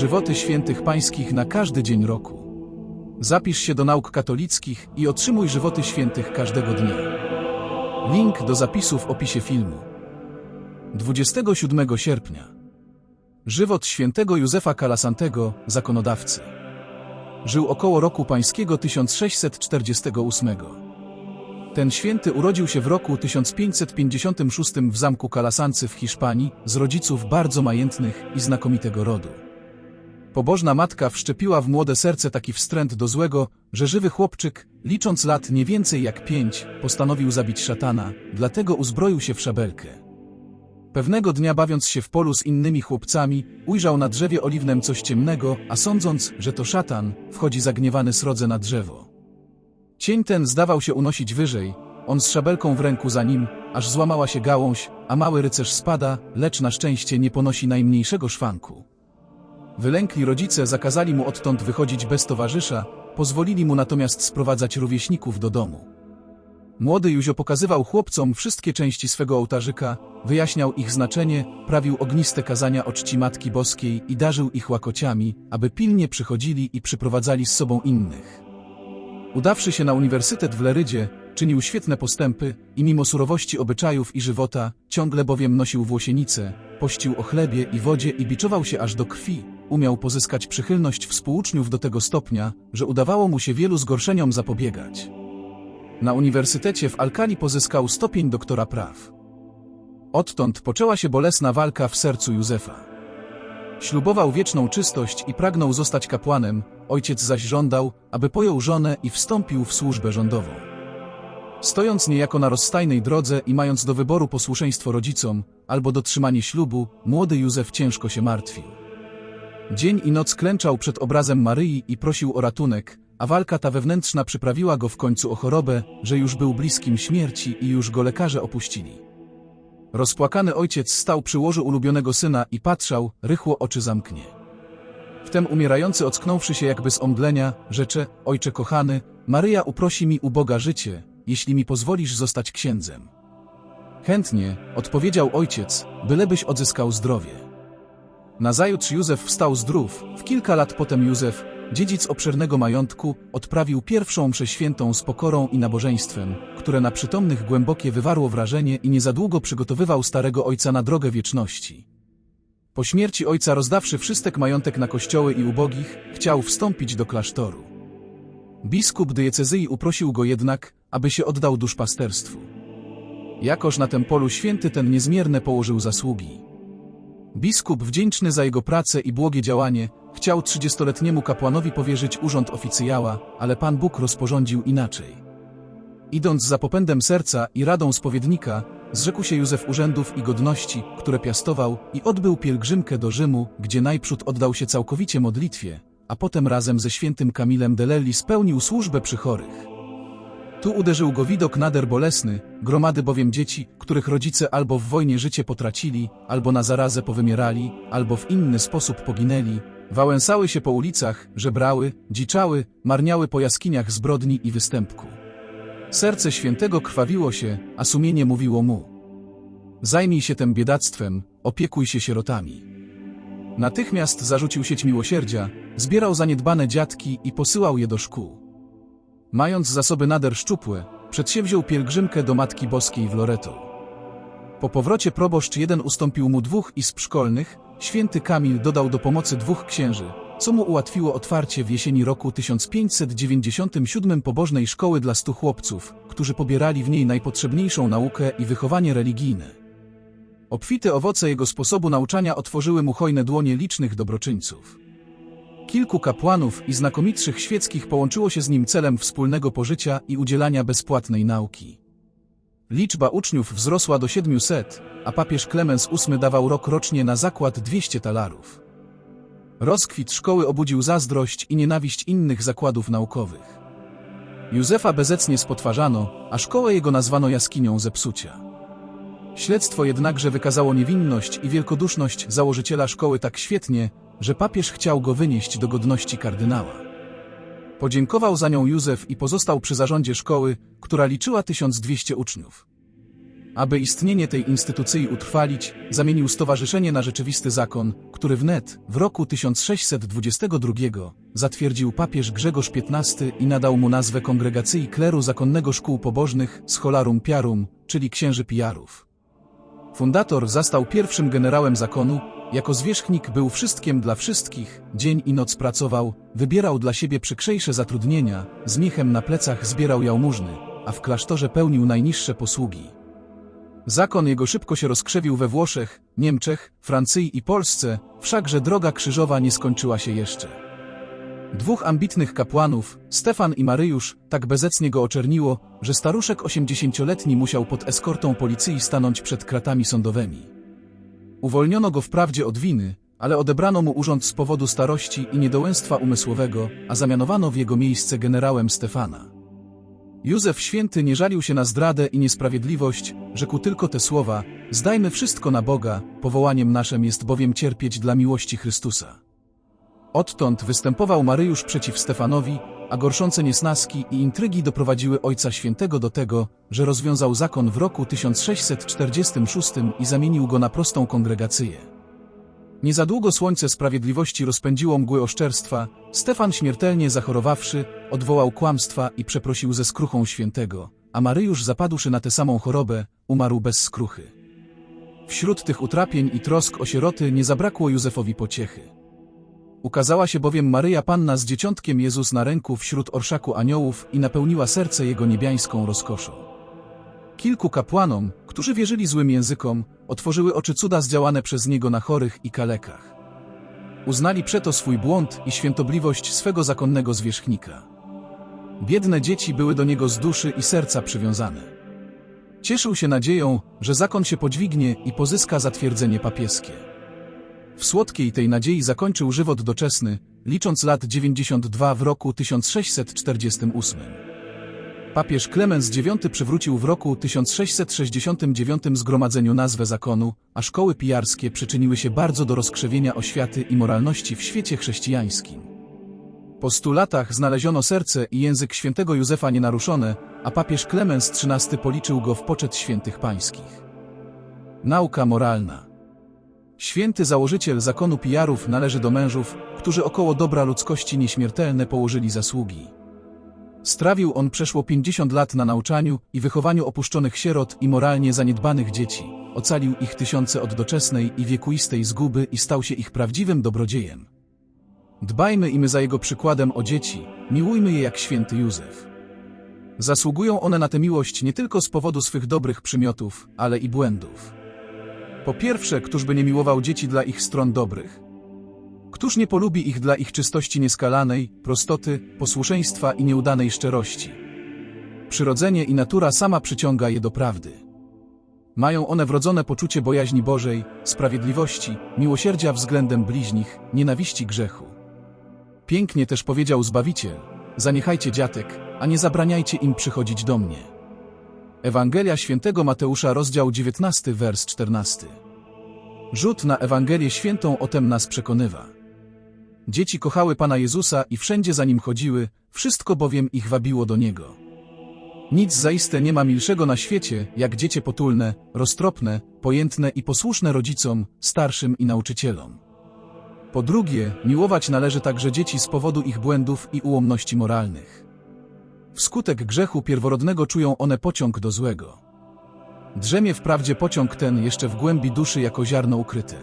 żywoty świętych pańskich na każdy dzień roku. Zapisz się do nauk katolickich i otrzymuj żywoty świętych każdego dnia. Link do zapisu w opisie filmu. 27 sierpnia. Żywot świętego Józefa Kalasantego, zakonodawcy. Żył około roku pańskiego 1648. Ten święty urodził się w roku 1556 w zamku Kalasancy w Hiszpanii z rodziców bardzo majętnych i znakomitego rodu. Pobożna matka wszczepiła w młode serce taki wstręt do złego, że żywy chłopczyk, licząc lat nie więcej jak pięć, postanowił zabić szatana, dlatego uzbroił się w szabelkę. Pewnego dnia bawiąc się w polu z innymi chłopcami, ujrzał na drzewie oliwnym coś ciemnego, a sądząc, że to szatan, wchodzi zagniewany srodze na drzewo. Cień ten zdawał się unosić wyżej, on z szabelką w ręku za nim, aż złamała się gałąź, a mały rycerz spada, lecz na szczęście nie ponosi najmniejszego szwanku. Wylękli rodzice zakazali mu odtąd wychodzić bez towarzysza, pozwolili mu natomiast sprowadzać rówieśników do domu. Młody Józio pokazywał chłopcom wszystkie części swego ołtarzyka, wyjaśniał ich znaczenie, prawił ogniste kazania o czci Matki Boskiej i darzył ich łakociami, aby pilnie przychodzili i przyprowadzali z sobą innych. Udawszy się na uniwersytet w Lerydzie, czynił świetne postępy i mimo surowości obyczajów i żywota, ciągle bowiem nosił włosienice, pościł o chlebie i wodzie i biczował się aż do krwi, umiał pozyskać przychylność współuczniów do tego stopnia, że udawało mu się wielu zgorszeniom zapobiegać. Na uniwersytecie w Alkali pozyskał stopień doktora praw. Odtąd poczęła się bolesna walka w sercu Józefa. Ślubował wieczną czystość i pragnął zostać kapłanem, ojciec zaś żądał, aby pojął żonę i wstąpił w służbę rządową. Stojąc niejako na rozstajnej drodze i mając do wyboru posłuszeństwo rodzicom albo dotrzymanie ślubu, młody Józef ciężko się martwił. Dzień i noc klęczał przed obrazem Maryi i prosił o ratunek, a walka ta wewnętrzna przyprawiła go w końcu o chorobę, że już był bliskim śmierci i już go lekarze opuścili. Rozpłakany ojciec stał przy łożu ulubionego syna i patrzał, rychło oczy zamknie. Wtem umierający ocknąwszy się jakby z omdlenia, rzecze, ojcze kochany, Maryja uprosi mi u Boga życie, jeśli mi pozwolisz zostać księdzem. Chętnie, odpowiedział ojciec, bylebyś odzyskał zdrowie. Nazajutrz Józef wstał zdrów, w kilka lat potem Józef, dziedzic obszernego majątku, odprawił pierwszą mszę świętą z pokorą i nabożeństwem, które na przytomnych głębokie wywarło wrażenie i niezadługo przygotowywał starego ojca na drogę wieczności. Po śmierci ojca rozdawszy wszystek majątek na kościoły i ubogich, chciał wstąpić do klasztoru. Biskup diecezyi uprosił go jednak, aby się oddał duszpasterstwu. Jakoż na tym polu święty ten niezmierne położył zasługi. Biskup, wdzięczny za jego pracę i błogie działanie, chciał trzydziestoletniemu kapłanowi powierzyć urząd oficjała, ale Pan Bóg rozporządził inaczej. Idąc za popędem serca i radą spowiednika, zrzekł się Józef urzędów i godności, które piastował i odbył pielgrzymkę do Rzymu, gdzie najprzód oddał się całkowicie modlitwie, a potem razem ze świętym Kamilem Delelli spełnił służbę przy chorych. Tu uderzył go widok nader bolesny, gromady bowiem dzieci, których rodzice albo w wojnie życie potracili, albo na zarazę powymierali, albo w inny sposób poginęli, wałęsały się po ulicach, żebrały, dziczały, marniały po jaskiniach zbrodni i występku. Serce świętego krwawiło się, a sumienie mówiło mu. Zajmij się tym biedactwem, opiekuj się sierotami. Natychmiast zarzucił sieć miłosierdzia, zbierał zaniedbane dziadki i posyłał je do szkół. Mając zasoby nader szczupłe, przedsięwziął pielgrzymkę do Matki Boskiej w Loreto. Po powrocie proboszcz jeden ustąpił mu dwóch izb szkolnych, święty Kamil dodał do pomocy dwóch księży, co mu ułatwiło otwarcie w jesieni roku 1597 pobożnej szkoły dla stu chłopców, którzy pobierali w niej najpotrzebniejszą naukę i wychowanie religijne. Obfite owoce jego sposobu nauczania otworzyły mu hojne dłonie licznych dobroczyńców. Kilku kapłanów i znakomitszych świeckich połączyło się z nim celem wspólnego pożycia i udzielania bezpłatnej nauki. Liczba uczniów wzrosła do 700, a papież Klemens VIII dawał rok rocznie na zakład 200 talarów. Rozkwit szkoły obudził zazdrość i nienawiść innych zakładów naukowych. Józefa bezecnie spotwarzano, a szkołę jego nazwano jaskinią zepsucia. Śledztwo jednakże wykazało niewinność i wielkoduszność założyciela szkoły tak świetnie, że papież chciał go wynieść do godności kardynała. Podziękował za nią Józef i pozostał przy zarządzie szkoły, która liczyła 1200 uczniów. Aby istnienie tej instytucji utrwalić, zamienił stowarzyszenie na rzeczywisty zakon, który wnet, w roku 1622, zatwierdził papież Grzegorz XV i nadał mu nazwę Kongregacji Kleru Zakonnego Szkół Pobożnych Scholarum Piarum, czyli księży pijarów. Fundator zastał pierwszym generałem zakonu, jako zwierzchnik był wszystkim dla wszystkich, dzień i noc pracował, wybierał dla siebie przykrzejsze zatrudnienia, z miechem na plecach zbierał jałmużny, a w klasztorze pełnił najniższe posługi. Zakon jego szybko się rozkrzewił we Włoszech, Niemczech, Francji i Polsce, wszakże droga krzyżowa nie skończyła się jeszcze. Dwóch ambitnych kapłanów, Stefan i Maryjusz, tak bezecnie go oczerniło, że staruszek osiemdziesięcioletni musiał pod eskortą policji stanąć przed kratami sądowymi. Uwolniono go wprawdzie od winy, ale odebrano mu urząd z powodu starości i niedołęstwa umysłowego, a zamianowano w jego miejsce generałem Stefana. Józef Święty nie żalił się na zdradę i niesprawiedliwość, rzekł tylko te słowa, zdajmy wszystko na Boga, powołaniem naszym jest bowiem cierpieć dla miłości Chrystusa. Odtąd występował Maryjusz przeciw Stefanowi, a gorszące niesnaski i intrygi doprowadziły Ojca Świętego do tego, że rozwiązał zakon w roku 1646 i zamienił go na prostą kongregację. Niezadługo słońce sprawiedliwości rozpędziło mgły oszczerstwa, Stefan śmiertelnie zachorowawszy, odwołał kłamstwa i przeprosił ze skruchą świętego, a Maryjusz zapadłszy na tę samą chorobę, umarł bez skruchy. Wśród tych utrapień i trosk o sieroty nie zabrakło Józefowi pociechy. Ukazała się bowiem Maryja Panna z dzieciątkiem Jezus na ręku wśród orszaku aniołów i napełniła serce jego niebiańską rozkoszą. Kilku kapłanom, którzy wierzyli złym językom, otworzyły oczy cuda zdziałane przez niego na chorych i kalekach. Uznali przeto swój błąd i świętobliwość swego zakonnego zwierzchnika. Biedne dzieci były do niego z duszy i serca przywiązane. Cieszył się nadzieją, że zakon się podźwignie i pozyska zatwierdzenie papieskie. W słodkiej tej nadziei zakończył żywot doczesny, licząc lat 92 w roku 1648. Papież Klemens IX przywrócił w roku 1669 zgromadzeniu nazwę zakonu, a szkoły pijarskie przyczyniły się bardzo do rozkrzewienia oświaty i moralności w świecie chrześcijańskim. Po stu latach znaleziono serce i język świętego Józefa nienaruszone, a papież Klemens XIII policzył go w poczet świętych pańskich. Nauka moralna Święty założyciel zakonu pijarów należy do mężów, którzy około dobra ludzkości nieśmiertelne położyli zasługi. Strawił on przeszło 50 lat na nauczaniu i wychowaniu opuszczonych sierot i moralnie zaniedbanych dzieci. Ocalił ich tysiące od doczesnej i wiekuistej zguby i stał się ich prawdziwym dobrodziejem. Dbajmy i my za jego przykładem o dzieci, miłujmy je jak święty Józef. Zasługują one na tę miłość nie tylko z powodu swych dobrych przymiotów, ale i błędów. Po pierwsze, któż by nie miłował dzieci dla ich stron dobrych? Któż nie polubi ich dla ich czystości nieskalanej, prostoty, posłuszeństwa i nieudanej szczerości? Przyrodzenie i natura sama przyciąga je do prawdy. Mają one wrodzone poczucie bojaźni Bożej, sprawiedliwości, miłosierdzia względem bliźnich, nienawiści grzechu. Pięknie też powiedział Zbawiciel, zaniechajcie dziatek, a nie zabraniajcie im przychodzić do mnie. Ewangelia świętego Mateusza rozdział 19 wers 14 Rzut na Ewangelię świętą o tem nas przekonywa. Dzieci kochały Pana Jezusa i wszędzie za Nim chodziły, wszystko bowiem ich wabiło do Niego. Nic zaiste nie ma milszego na świecie, jak dziecię potulne, roztropne, pojętne i posłuszne rodzicom, starszym i nauczycielom. Po drugie, miłować należy także dzieci z powodu ich błędów i ułomności moralnych. Wskutek grzechu pierworodnego czują one pociąg do złego. Drzemie wprawdzie pociąg ten jeszcze w głębi duszy jako ziarno ukryte.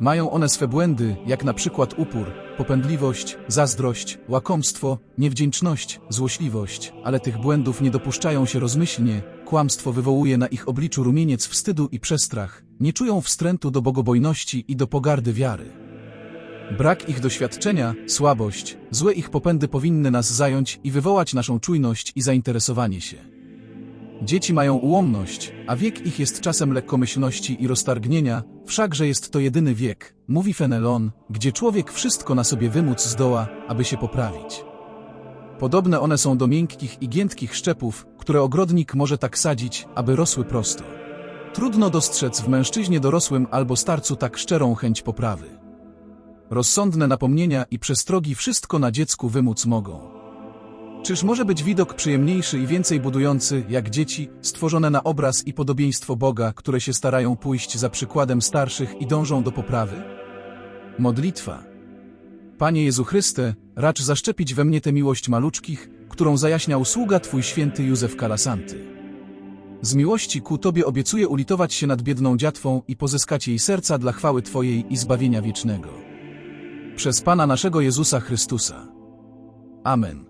Mają one swe błędy, jak na przykład upór, popędliwość, zazdrość, łakomstwo, niewdzięczność, złośliwość, ale tych błędów nie dopuszczają się rozmyślnie, kłamstwo wywołuje na ich obliczu rumieniec wstydu i przestrach, nie czują wstrętu do bogobojności i do pogardy wiary. Brak ich doświadczenia, słabość, złe ich popędy powinny nas zająć i wywołać naszą czujność i zainteresowanie się. Dzieci mają ułomność, a wiek ich jest czasem lekkomyślności i roztargnienia, wszakże jest to jedyny wiek, mówi Fenelon, gdzie człowiek wszystko na sobie wymóc zdoła, aby się poprawić. Podobne one są do miękkich i giętkich szczepów, które ogrodnik może tak sadzić, aby rosły prosto. Trudno dostrzec w mężczyźnie dorosłym albo starcu tak szczerą chęć poprawy. Rozsądne napomnienia i przestrogi wszystko na dziecku wymóc mogą. Czyż może być widok przyjemniejszy i więcej budujący, jak dzieci, stworzone na obraz i podobieństwo Boga, które się starają pójść za przykładem starszych i dążą do poprawy? Modlitwa. Panie Jezu Chryste, racz zaszczepić we mnie tę miłość maluczkich, którą zajaśniał sługa Twój święty Józef Kalasanty. Z miłości ku Tobie obiecuję ulitować się nad biedną dziatwą i pozyskać jej serca dla chwały Twojej i zbawienia wiecznego. Przez Pana naszego Jezusa Chrystusa. Amen.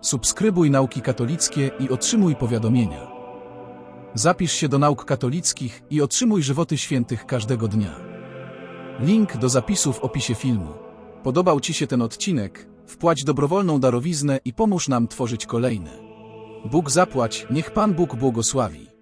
Subskrybuj nauki katolickie i otrzymuj powiadomienia. Zapisz się do nauk katolickich i otrzymuj żywoty świętych każdego dnia. Link do zapisu w opisie filmu. Podobał Ci się ten odcinek? Wpłać dobrowolną darowiznę i pomóż nam tworzyć kolejne. Bóg zapłać, niech Pan Bóg błogosławi.